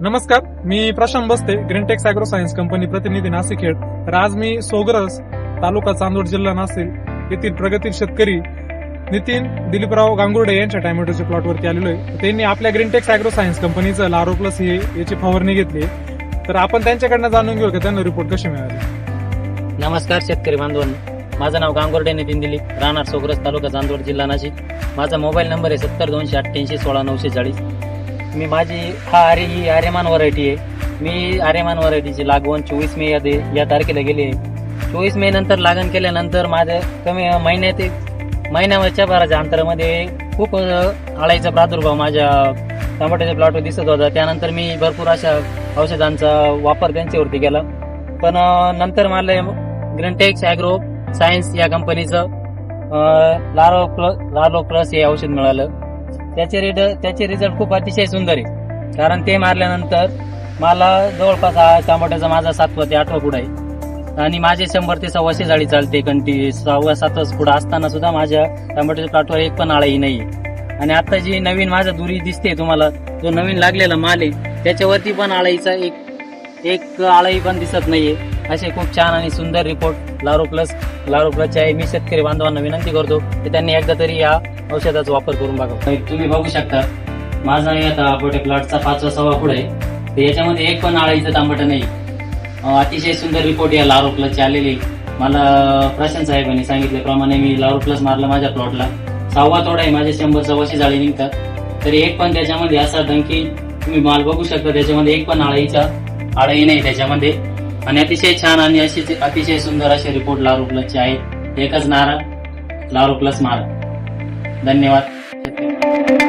नमस्कार मी प्रशांत बस्ते ग्रीनटेक्स agro science company प्रतिनिधी नाशिक खेड तर आज मी सोगरस तालुका चांदोड जिल्हा नाशिक येथील प्रगतील शेतकरी नितीन दिलीपराव गांगुर्डे यांच्या टॅमॅटोच्या प्लॉटवरती आलेलो आहे. त्यांनी आपल्या ग्रीनटेक्स अॅग्रो सायन्स कंपनीचं लारो प्लस हे याची फवारणी घेतली तर आपण त्यांच्याकडनं जाणून घेऊ की त्यांना रिपोर्ट कशी मिळाली? नमस्कार शेतकरी बांधवांनो. माझं नाव गांगुर्डे नितीन दिलीप राहणार सोग्रस तालुका चांदोड जिल्हा नाशिक. माझा मोबाईल नंबर आहे सत्तर दोनशे अठ्ठ्याऐंशी सोळा नऊशे चाळीस. मी माझी हा आरे ही आर्यमान व्हरायटी आहे. मी आर्यमान व्हरायटीची लागवण चोवीस मे या दे या तारखेला गेली आहे. चोवीस मे नंतर लागण केल्यानंतर माझं कमी महिन्यात एक महिन्यावरच्या भराच्या अंतरामध्ये खूप अ, आळाईचा प्रादुर्भाव माझ्या टमाट्याच्या प्लॉटवर दिसत होता. त्यानंतर मी भरपूर अशा औषधांचा वापर त्यांच्यावरती केला. पण नंतर मला ग्रीनटेक्स अॅग्रो सायन्स या कंपनीचं लारो प्लस लारो प्लस हे औषध मिळालं. त्याचे रेड त्याचे रिझल्ट खूप अतिशय सुंदर आहे. कारण ते मारल्यानंतर मला जवळपास हा टमाट्याचा माझा सातवा ते आठवा पुढा आहे. आणि माझे शंभर ते सव्वाशे जाळी चालते कंटी सव्वा सातवा पुढं असताना सुद्धा माझ्या टमाट्याच्या प्लॉटवर एक पण आळाही नाही आणि आता जी नवीन माझा दुरी दिसते तुम्हाला जो नवीन लागलेला माल आहे त्याच्यावरती पण आळाईचा एक एक आळाई पण दिसत नाहीये. असे खूप छान आणि सुंदर रिपोर्ट लारो प्लस लारो प्लसच्या आहे मी शेतकरी बांधवांना विनंती करतो की त्यांनी एकदा तरी या औषधाचा वापर करून बघा. तुम्ही बघू शकता. माझा आता तांबटे प्लॉटचा पाचवा सव्वा पुढे. आहे याच्यामध्ये एक पण आळाईचं तांबट नाही. अतिशय सुंदर रिपोर्ट या लारो प्लसची आलेली. मला प्रशांत साहेबांनी सांगितल्याप्रमाणे मी लारो प्लस मारलं माझ्या प्लॉटला सहावा तोडा आहे माझ्या शंभर सव्वाशे जाळी निघतात. तरी एक पण त्याच्यामध्ये असा दंकी तुम्ही माल बघू शकता. त्याच्यामध्ये एक पण आळाईचा आळाई नाही त्याच्यामध्ये. आणि अतिशय छान आणि अशी अतिशय सुंदर असे रिपोर्ट लारो प्लसचे आहेत एकच नारा लारो प्लस मारा धन्यवाद.